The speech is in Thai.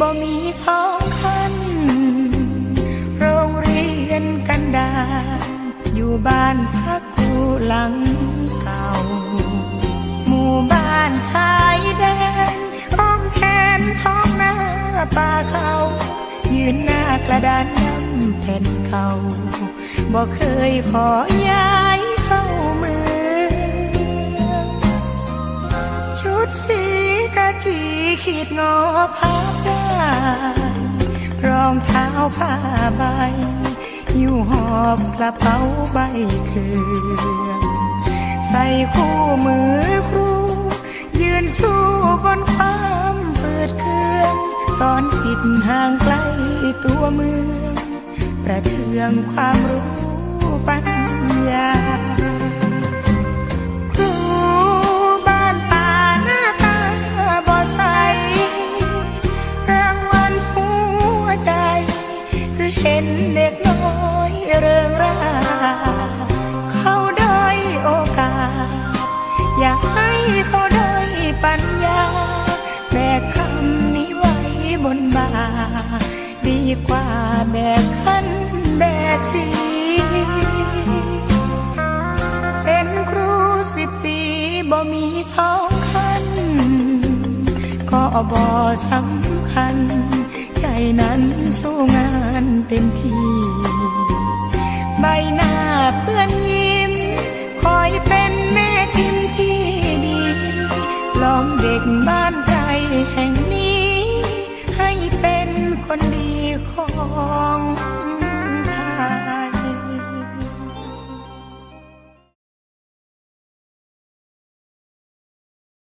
บ่มีสองคัน โรงเรียนกันดารอยู่บ้านพักกูหลังเก่า หมู่บ้านชายแดนอ้อมแขนท้องหน้าป่าเขายืนหน้ากระดานน้ำแผ่นเขาบ่เคยขอย้ายเข้าเมืองชุดสีกากีขีดงอผ้าได้ รองเท้าผ้าใบหิ้วหอบกระเป๋าใบเคืองใส่คู่มือครู ยืนสู้บนความเปิดเครื่องสอนสิทธิ์ห่างไกลตัวเมือง ประเทืองความรู้ปัญญา เห็นเด็กน้อยเริงราเขาได้โอกาส อยากให้เขาได้ปัญญาแบกคำนี้ไว้บนบ่า ดีกว่าแบกขันแบกสีเป็นครูสิบปีบ่มีสองคัน ก็บ่สำคัญ ใจนั้นสู้งาน เต็มที่ ใบหน้าเพื่อนยิ้ม คอยเป็นแม่ทิมที่ดีลองเด็กบ้านใจแห่ง